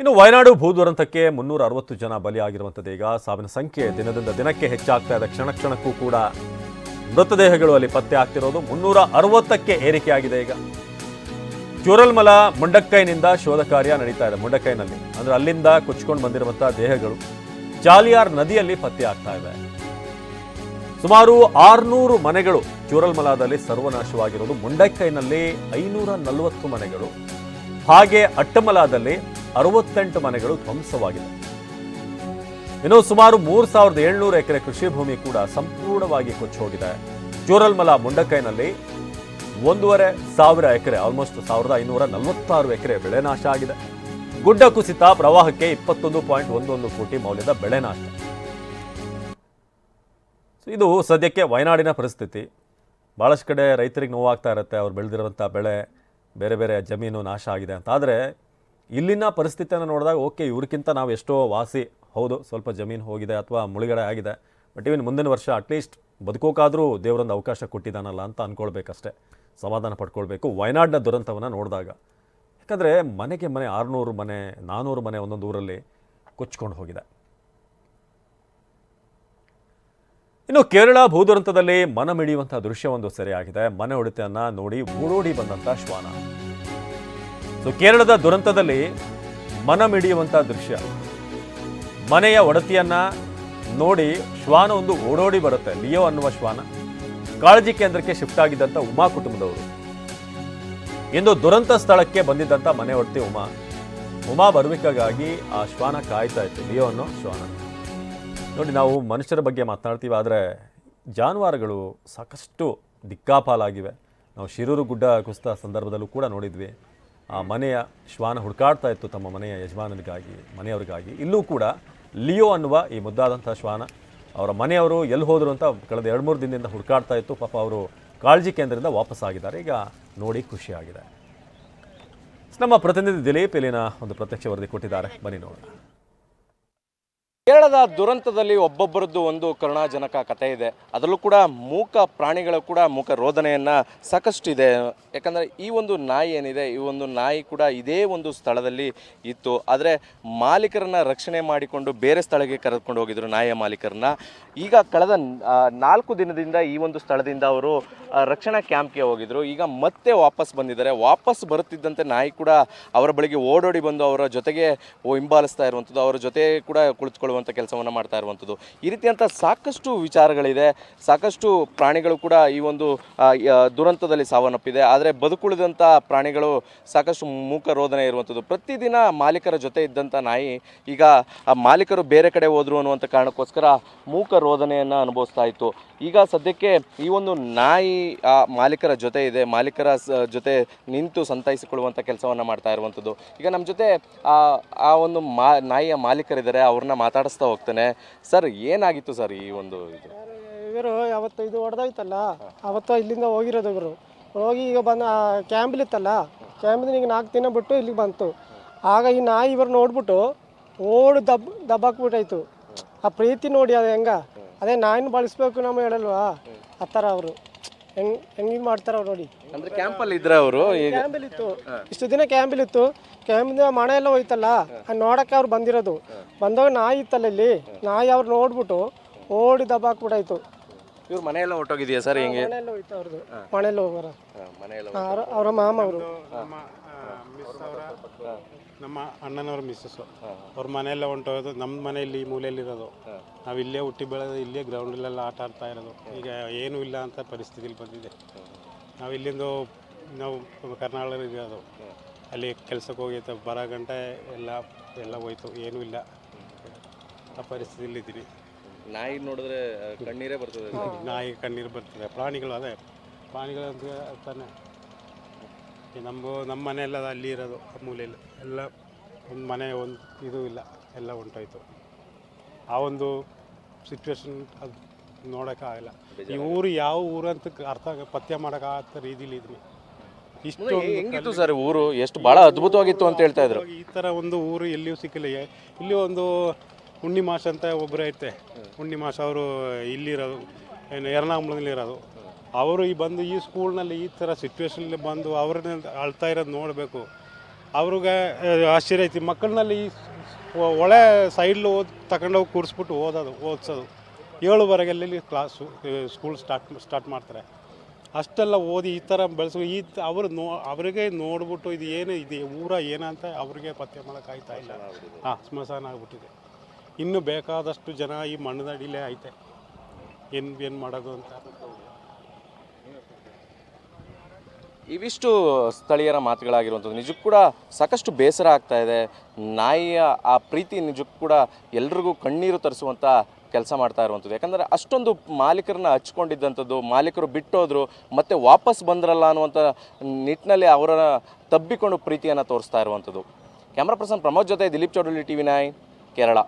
ಇನ್ನು ವಯನಾಡು ಭೂ ದುರಂತಕ್ಕೆ ಮುನ್ನೂರ ಅರವತ್ತು ಜನ ಬಲಿಯಾಗಿರುವಂಥದ್ದು ಈಗ ಸಾವಿನ ಸಂಖ್ಯೆ ದಿನದಿಂದ ದಿನಕ್ಕೆ ಹೆಚ್ಚಾಗ್ತಾ ಇದೆ. ಕ್ಷಣ ಕ್ಷಣಕ್ಕೂ ಕೂಡ ಮೃತದೇಹಗಳು ಅಲ್ಲಿ ಪತ್ತೆ ಆಗ್ತಿರೋದು. ಮುನ್ನೂರ ಅರವತ್ತಕ್ಕೆ ಏರಿಕೆಯಾಗಿದೆ ಈಗ. ಚೂರಲ್ಮಲ ಮುಂಡಕ್ಕೈನಿಂದ ಶೋಧ ಕಾರ್ಯ ನಡೀತಾ ಇದೆ ಮುಂಡಕ್ಕೈನಲ್ಲಿ. ಅಂದರೆ ಅಲ್ಲಿಂದ ಕೊಚ್ಕೊಂಡು ಬಂದಿರುವಂಥ ದೇಹಗಳು ಚಾಲಿಯಾರ್ ನದಿಯಲ್ಲಿ ಪತ್ತೆ ಆಗ್ತಾ ಇವೆ ಸುಮಾರು ಆರುನೂರು ಮನೆಗಳು ಚೂರಲ್ಮಲಾದಲ್ಲಿ ಸರ್ವನಾಶವಾಗಿರೋದು. ಮುಂಡಕ್ಕೈನಲ್ಲಿ ಐನೂರ ನಲವತ್ತು ಮನೆಗಳು. ಹಾಗೆ ಅಟ್ಟಮಲಾದಲ್ಲಿ ಅರವತ್ತೆಂಟು ಮನೆಗಳು ಧ್ವಂಸವಾಗಿದೆ ಇನ್ನು ಸುಮಾರು ಮೂರು ಸಾವಿರದ ಏಳ್ನೂರು ಎಕರೆ ಕೃಷಿ ಭೂಮಿ ಕೂಡ ಸಂಪೂರ್ಣವಾಗಿ ಕೊಚ್ಚಿ ಹೋಗಿದೆ ಚೂರಲ್ಮಲ ಮುಂಡಕೈನಲ್ಲಿ ಒಂದೂವರೆ ಸಾವಿರ ಎಕರೆ ಆಲ್ಮೋಸ್ಟ್ ಸಾವಿರದ ಐನೂರ ನಲವತ್ತಾರು ಎಕರೆ ಬೆಳೆ ನಾಶ ಆಗಿದೆ. ಗುಡ್ಡ ಕುಸಿತ ಪ್ರವಾಹಕ್ಕೆ ಇಪ್ಪತ್ತೊಂದು ಪಾಯಿಂಟ್ ಒಂದೊಂದು ಕೋಟಿ ಮೌಲ್ಯದ ಬೆಳೆ ನಾಶ. ಇದು ಸದ್ಯಕ್ಕೆ ವಯನಾಡಿನ ಪರಿಸ್ಥಿತಿ. ಭಾಳಷ್ಟು ಕಡೆ ರೈತರಿಗೆ ನೋವಾಗ್ತಾ ಇರುತ್ತೆ, ಅವ್ರು ಬೆಳೆದಿರುವಂಥ ಬೆಳೆ, ಬೇರೆ ಬೇರೆ ಜಮೀನು ನಾಶ ಆಗಿದೆ ಅಂತ ಆದರೆ ಇಲ್ಲಿನ ಪರಿಸ್ಥಿತಿಯನ್ನು ನೋಡಿದಾಗ, ಓಕೆ, ಇವ್ರಿಗಿಂತ ನಾವು ಎಷ್ಟೋ ವಾಸಿ, ಹೌದು, ಸ್ವಲ್ಪ ಜಮೀನು ಹೋಗಿದೆ ಅಥವಾ ಮುಳುಗಡೆ ಆಗಿದೆ, ಬಟ್ ಇವನ್ ಮುಂದಿನ ವರ್ಷ ಅಟ್ಲೀಸ್ಟ್ ಬದುಕೋಕಾದರೂ ದೇವರೊಂದು ಅವಕಾಶ ಕೊಟ್ಟಿದ್ದಾನಲ್ಲ ಅಂತ ಅಂದ್ಕೊಳ್ಬೇಕಷ್ಟೇ ಸಮಾಧಾನ ಪಡ್ಕೊಳ್ಬೇಕು. ವಯನಾಡಿನ ದುರಂತವನ್ನು ನೋಡಿದಾಗ, ಯಾಕಂದರೆ ಮನೆಗೆ ಮನೆ ಆರುನೂರು ಮನೆ ನಾನ್ನೂರು ಮನೆ ಒಂದೊಂದು ಊರಲ್ಲಿ ಕೊಚ್ಕೊಂಡು ಹೋಗಿದೆ. ಇನ್ನು ಕೇರಳ ಭೂದುರಂತದಲ್ಲಿ ಮನ ದೃಶ್ಯ ದೃಶ್ಯವೊಂದು ಸೆರೆಯಾಗಿದೆ. ಮನೆ ಉಡಿತೆಯನ್ನು ನೋಡಿ ಓಡೋಡಿ ಬಂದಂಥ ಶ್ವಾನ. ಸೊ ಕೇರಳದ ದುರಂತದಲ್ಲಿ ಮನ ಮಿಡಿಯುವಂತಹ ದೃಶ್ಯ. ಮನೆಯ ಒಡತಿಯನ್ನ ನೋಡಿ ಶ್ವಾನ ಒಂದು ಓಡೋಡಿ ಬರುತ್ತೆ, ಲಿಯೋ ಅನ್ನುವ ಶ್ವಾನ. ಕಾಳಜಿ ಕೇಂದ್ರಕ್ಕೆ ಶಿಫ್ಟ್ ಆಗಿದ್ದಂಥ ಉಮಾ ಕುಟುಂಬದವರು. ಇಂದು ದುರಂತ ಸ್ಥಳಕ್ಕೆ ಬಂದಿದ್ದಂಥ ಮನೆ ಒಡತಿ ಉಮಾ. ಉಮಾ ಬರಬೇಕಾಗಿ ಆ ಶ್ವಾನ ಕಾಯ್ತಾ ಇತ್ತು, ಲಿಯೋ ಅನ್ನೋ ಶ್ವಾನ. ನೋಡಿ, ನಾವು ಮನುಷ್ಯರ ಬಗ್ಗೆ ಮಾತನಾಡ್ತೀವಿ, ಆದರೆ ಜಾನುವಾರುಗಳು ಸಾಕಷ್ಟು ದಿಕ್ಕಾಪಾಲಾಗಿವೆ. ನಾವು ಶಿರೂರು ಗುಡ್ಡ ಕುಸಿತ ಸಂದರ್ಭದಲ್ಲೂ ಕೂಡ ನೋಡಿದ್ವಿ. ಆ ಮನೆಯ ಶ್ವಾನ ಹುಡುಕಾಡ್ತಾ ಇತ್ತು ತಮ್ಮ ಮನೆಯ ಯಜಮಾನನಿಗಾಗಿ ಮನೆಯವರಿಗಾಗಿ. ಇಲ್ಲೂ ಕೂಡ ಲಿಯೋ ಅನ್ನುವ ಈ ಮುದ್ದಾದಂಥ ಶ್ವಾನ, ಅವರ ಮನೆಯವರು ಎಲ್ಲಿ ಹೋದರು ಅಂತ ಕಳೆದ ಎರಡು ಮೂರು ದಿನದಿಂದ ಹುಡುಕಾಡ್ತಾ ಇತ್ತು. ಪಾಪ ಅವರು ಕಾಳಜಿ ಕೇಂದ್ರದಿಂದ ವಾಪಸ್ ಆಗಿದ್ದಾರೆ. ಈಗ ನೋಡಿ ಖುಷಿಯಾಗಿದೆ ನಮ್ಮ ಪ್ರತಿನಿಧಿ ದಿಲೀಪ್ ಇಲ್ಲಿನ ಒಂದು ಪ್ರತ್ಯಕ್ಷ ವರದಿ ಕೊಟ್ಟಿದ್ದಾರೆ. ಬನ್ನಿ ನೋಡೋಣ. ಕೇರಳದ ದುರಂತದಲ್ಲಿ ಒಬ್ಬೊಬ್ಬರದ್ದು ಒಂದು ಕರುಣಾಜನಕ ಕಥೆ ಇದೆ. ಅದರಲ್ಲೂ ಕೂಡ ಮೂಕ ಪ್ರಾಣಿಗಳು ಕೂಡ ಮೂಕ ರೋದನೆಯನ್ನು ಸಾಕಷ್ಟು ಇದೆ ಯಾಕಂದರೆ ಈ ಒಂದು ನಾಯಿ ಏನಿದೆ, ಈ ಒಂದು ನಾಯಿ ಕೂಡ ಇದೇ ಒಂದು ಸ್ಥಳದಲ್ಲಿ ಇತ್ತು. ಆದರೆ ಮಾಲೀಕರನ್ನ ರಕ್ಷಣೆ ಮಾಡಿಕೊಂಡು ಬೇರೆ ಸ್ಥಳಕ್ಕೆ ಕರೆದುಕೊಂಡು ಹೋಗಿದ್ರು ನಾಯಿಯ ಮಾಲೀಕರನ್ನ. ಈಗ ಕಳೆದ ನಾಲ್ಕು ದಿನದಿಂದ ಈ ಒಂದು ಸ್ಥಳದಿಂದ ಅವರು ರಕ್ಷಣಾ ಕ್ಯಾಂಪ್ಗೆ ಹೋಗಿದ್ರು. ಈಗ ಮತ್ತೆ ವಾಪಸ್ ಬಂದಿದ್ದಾರೆ. ವಾಪಸ್ ಬರುತ್ತಿದ್ದಂತೆ ನಾಯಿ ಕೂಡ ಅವರ ಬಳಿಗೆ ಓಡೋಡಿ ಬಂದು ಅವರ ಜೊತೆಗೆ ಹಿಂಬಾಲಿಸ್ತಾ ಇರುವಂಥದ್ದು ಅವರ ಜೊತೆ ಕೂಡ ಕುಳಿತುಕೊಳ್ಳುವಂಥ ಕೆಲಸವನ್ನು ಮಾಡ್ತಾ ಇರುವಂಥದ್ದು ಈ ರೀತಿಯಂಥ ಸಾಕಷ್ಟು ವಿಚಾರಗಳಿದೆ. ಸಾಕಷ್ಟು ಪ್ರಾಣಿಗಳು ಕೂಡ ಈ ಒಂದು ದುರಂತದಲ್ಲಿ ಸಾವನ್ನಪ್ಪಿದೆ. ಆದರೆ ಬದುಕುಳಿದಂಥ ಪ್ರಾಣಿಗಳು ಸಾಕಷ್ಟು ಮೂಕ ರೋದನೆ ಇರುವಂಥದ್ದು ಪ್ರತಿದಿನ ಮಾಲೀಕರ ಜೊತೆ ಇದ್ದಂಥ ನಾಯಿ ಈಗ, ಆ, ಮಾಲೀಕರು ಬೇರೆ ಕಡೆ ಹೋದರು ಅನ್ನುವಂಥ ಕಾರಣಕ್ಕೋಸ್ಕರ ಮೂಕ ರೋದನೆಯನ್ನು ಅನುಭವಿಸ್ತಾ ಇತ್ತು. ಈಗ ಸದ್ಯಕ್ಕೆ ಈ ಒಂದು ನಾಯಿ, ಆ, ಮಾಲೀಕರ ಜೊತೆ ಇದೆ. ಮಾಲೀಕರ ಜೊತೆ ನಿಂತು ಸಂತೈಸಿಕೊಳ್ಳುವಂಥ ಕೆಲಸವನ್ನು ಮಾಡ್ತಾ ಇರುವಂಥದ್ದು ಈಗ ನಮ್ಮ ಜೊತೆ, ಆ ಒಂದು ಮಾ, ನಾಯಿಯ ಮಾಲೀಕರಿದ್ದಾರೆ. ಅವ್ರನ್ನ ಮಾತಾಡಿಸ್ತಾ ಹೋಗ್ತಾನೆ. ಸರ್ ಏನಾಗಿತ್ತು ಸರ್ ಈ ಒಂದು ಇದು? ಇವರು ಯಾವತ್ತು ಇದು ಹೊಡೆದೋಯ್ತಲ್ಲ ಅವತ್ತು ಇಲ್ಲಿಂದ ಹೋಗಿರೋದು ಇವರು. ಹೋಗಿ ಈಗ ಬಂದ ಕ್ಯಾಂಬ್ಲಿತ್ತಲ್ಲ ಕ್ಯಾಂಬಿಂದ ಈಗ ನಾಲ್ಕು ದಿನ ಬಿಟ್ಟು ಇಲ್ಲಿಗೆ ಬಂತು. ಆಗ ಈ ನಾಯಿ ಇವರು ನೋಡ್ಬಿಟ್ಟು ಓಡು ದಬ್ ದಬ್ಬಾಕ್ಬಿಟ್ಟಾಯ್ತು. ಆ ಪ್ರೀತಿ ನೋಡಿ ಅದು ಹೆಂಗ? ಅದೇ ನಾಯಿನ ಬಳಸ್ಬೇಕು ನಮ್ಮ ಹೇಳಲ್ವಾ? ಆ ಥರ ಅವರು. ಹೆಂಗ್ ಹೆಂಗೆ ಮಾಡ್ತಾರ ಅವ್ರು ನೋಡಿ. ಅಂದ್ರೆ ಕ್ಯಾಂಪಲ್ಲಿ ಇದ್ರೆ ಅವರು? ಕ್ಯಾಂಬಿಲ್ ಇತ್ತು. ಇಷ್ಟು ದಿನ ಕ್ಯಾಂಬಲ್ ಇತ್ತು. ಕ್ಯಾಂಬಿಂದ ಮನೆ ಎಲ್ಲ ಹೋಯ್ತಲ್ಲ ಅದ್ ನೋಡಕ್ಕೆ ಅವ್ರು ಬಂದಿರೋದು. ಬಂದಾಗ ನಾಯಿ ಇತ್ತಲ್ಲ ಇಲ್ಲಿ ನಾಯಿ ಅವ್ರು ನೋಡ್ಬಿಟ್ಟು ಓಡಿ ದಬ್ಬಾಕ್ಬಿಟ್ಟಾಯ್ತು ಇವ್ರ ಮನೆಯೆಲ್ಲ ಹೊಟ್ಟೋಗಿದೆಯಾ ಸರ್ ಹೆಂಗೆ? ಮನೆಯಲ್ಲ ಹೋಯ್ತು ಅವ್ರದ್ದು ಮನೆಯಲ್ಲ ಹೋಗೋರ. ಮನೆಯೆಲ್ಲ ಅವರ ಮಾಮ ಅವರು. ನಮ್ಮ ಮಿಸ್ ಅವರ ನಮ್ಮ ಅಣ್ಣನವ್ರ ಮಿಸ್ಸಸ್ಸು ಅವ್ರ ಮನೆಯೆಲ್ಲ ಹೊಂಟೋಗೋದು ನಮ್ಮ ಮನೆಯಲ್ಲಿ ಈ ಮೂಲೆಯಲ್ಲಿರೋದು. ನಾವು ಇಲ್ಲೇ ಹುಟ್ಟಿ ಬೆಳೆದು ಇಲ್ಲೇ ಗ್ರೌಂಡಲ್ಲೆಲ್ಲ ಆಟ ಆಡ್ತಾ ಇರೋದು. ಈಗ ಏನೂ ಇಲ್ಲ ಅಂತ ಪರಿಸ್ಥಿತಿಲಿ ಬಂದಿದೆ. ನಾವು ಇಲ್ಲಿಂದ ನಾವು ಕರ್ನಾಟಕ ಇರೋದು ಅಲ್ಲಿ ಕೆಲಸಕ್ಕೆ ಹೋಗಿತ್ತು ಬರೋ ಗಂಟೆ ಎಲ್ಲ ಎಲ್ಲ ಹೋಯ್ತು ಏನೂ ಇಲ್ಲ. ಆ ಪರಿಸ್ಥಿತಿಯಲ್ಲಿ ಇದ್ದೀವಿ ನಾಯಿ ನೋಡಿದ್ರೆ ಕಣ್ಣೀರೇ ಬರ್ತದೆ. ನಾಯಿ ಕಣ್ಣೀರು ಬರ್ತದೆ. ಪ್ರಾಣಿಗಳು ಅದೇ ಪ್ರಾಣಿಗಳು ಅಂತ ತಾನೆ ನಮ್ಮ ನಮ್ಮ ಮನೆಯಲ್ಲ ಅಲ್ಲಿ ಇರೋದು ಆ ಮೂಲೆಯಲ್ಲಿ. ಎಲ್ಲ ಒಂದು ಮನೆ ಒಂದು ಇದು ಇಲ್ಲ ಎಲ್ಲ ಹೊಂಟೋಯ್ತು ಆ ಒಂದು ಸಿಚುವೇಶನ್ ಅದು ನೋಡೋಕ್ಕಾಗಲ್ಲ. ಈ ಊರು ಯಾವ ಊರು ಅಂತ ಅರ್ಥ ಪತ್ತೆ ಮಾಡೋಕ್ಕಾಗತ್ತ ರೀತಿಲಿ ಇದ್ವಿ ಇಷ್ಟು ಹೆಂಗಿತ್ತು ಸರ್ ಊರು? ಎಷ್ಟು ಬಹಳ ಅದ್ಭುತವಾಗಿತ್ತು ಅಂತ ಹೇಳ್ತಾ ಇದ್ರು. ಈ ಥರ ಒಂದು ಊರು ಎಲ್ಲಿಯೂ ಸಿಕ್ಕಿಲ್ಲ. ಇಲ್ಲಿ ಒಂದು ಉಣ್ಣಿ ಮಾಷ ಅಂತ ಒಬ್ಬರು ಐತೆ ಉಣ್ಣಿ ಮಾಷ ಅವರು ಇಲ್ಲಿರೋದು ಏನು ಎರ್ನಾകുളದಲ್ಲಿ ಇರೋದು. ಅವರು ಈ ಬಂದು ಈ ಸ್ಕೂಲ್ನಲ್ಲಿ ಈ ಥರ ಸಿಚುವೇಶನಲ್ಲಿ ಬಂದು ಅವ್ರನ್ನ ಅಳ್ತಾ ಇರೋದು ನೋಡಬೇಕು. ಅವ್ರಿಗೆ ಆಶ್ಚರ್ಯ ಐತಿ ಮಕ್ಕಳನ್ನಲ್ಲಿ ಈ ಒಳೆ ಒಳ್ಳೆ ಸೈಡ್ಲು ಓದ್ ತಗೊಂಡೋಗಿ ಕೂರಿಸ್ಬಿಟ್ಟು ಓದೋದು ಓದಿಸೋದು. ಏಳುವರೆಗೆಲ್ಲಿ ಕ್ಲಾಸು ಸ್ಕೂಲ್ ಸ್ಟಾರ್ಟ್ ಸ್ಟಾರ್ಟ್ ಮಾಡ್ತಾರೆ. ಅಷ್ಟೆಲ್ಲ ಓದಿ ಈ ಥರ ಬೆಳೆಸೋ ಈ ಅವರು ನೋ ಅವರಿಗೆ ನೋಡ್ಬಿಟ್ಟು ಇದು ಏನು, ಇದು ಊರ ಏನಂತ ಅವ್ರಿಗೆ ಪತ್ತೆ ಮಾಡೋಕ್ಕಾಗ್ತಾ ಇಲ್ಲ. ಹಾಂ, ಸ್ಮಶಾನ ಆಗಿಬಿಟ್ಟಿದೆ. ಇನ್ನು ಬೇಕಾದಷ್ಟು ಜನ ಈ ಮಣ್ಣದಡಿಲೇ ಐತೆ. ಏನು ಏನು ಮಾಡೋದು ಅಂತ. ಇವಿಷ್ಟು ಸ್ಥಳೀಯರ ಮಾತುಗಳಾಗಿರುವಂಥದ್ದು. ನಿಜಕ್ಕೂ ಕೂಡ ಸಾಕಷ್ಟು ಬೇಸರ ಆಗ್ತಾ ಇದೆ. ನಾಯಿಯ ಆ ಪ್ರೀತಿ ನಿಜಕ್ಕೂ ಕೂಡ ಎಲ್ರಿಗೂ ಕಣ್ಣೀರು ತರಿಸುವಂಥ ಕೆಲಸ ಮಾಡ್ತಾ ಇರುವಂಥದ್ದು. ಯಾಕಂದರೆ ಅಷ್ಟೊಂದು ಮಾಲೀಕರನ್ನ ಹಚ್ಕೊಂಡಿದ್ದಂಥದ್ದು, ಮಾಲೀಕರು ಬಿಟ್ಟೋದ್ರು, ಮತ್ತೆ ವಾಪಸ್ ಬಂದ್ರಲ್ಲ ಅನ್ನುವಂಥ ನಿಟ್ಟಿನಲ್ಲಿ ಅವರ ತಬ್ಬಿಕೊಂಡು ಪ್ರೀತಿಯನ್ನು ತೋರಿಸ್ತಾ ಇರುವಂಥದ್ದು. ಕ್ಯಾಮ್ರಾ ಪರ್ಸನ್ ಪ್ರಮೋದ್ ಜೊತೆ ದಿಲೀಪ್ ಚೌಡಳ್ಳಿ ಟಿ ವಿ ನಾಯ್ ಕೇರಳ.